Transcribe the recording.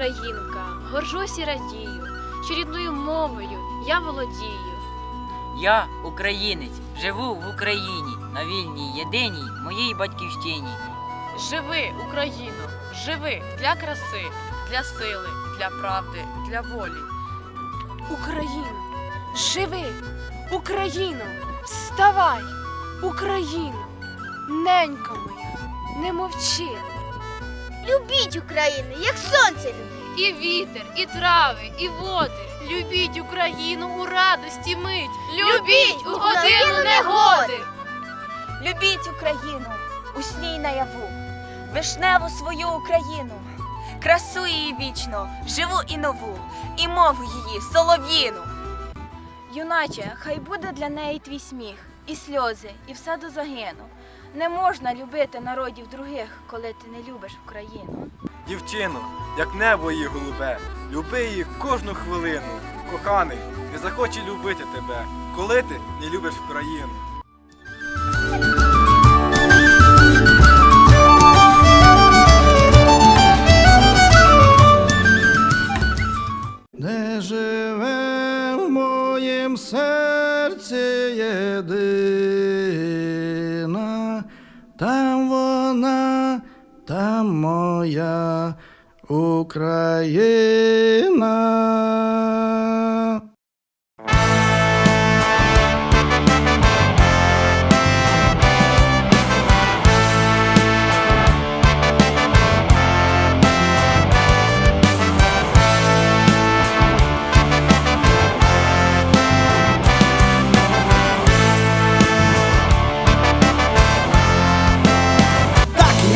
українка, горжусь і радію, що рідною мовою я володію. Я українець, живу в Україні, на вільній єдиній моїй батьківщині. Живи, Україно, живи для краси, для сили, для правди, для волі. Україно, живи, Україно, вставай, Україно, ненька моя, не мовчи. Любіть Україну, як сонце любить. І вітер, і трави, і води. Любіть Україну у радості мить. Любіть у годину негоди. Любіть Україну, у усній наяву, вишневу свою Україну, красу її вічно, живу і нову, і мову її солов'їну. Юначе, хай буде для неї твій сміх, і сльози, і все до загину. Не можна любити народів других, коли ти не любиш Україну. Дівчино, як небо її голубе, люби її кожну хвилину. Коханий, не захоче любити тебе, коли ти не любиш Україну. де живе в моїм серці єдина, там вона, там моя Україна.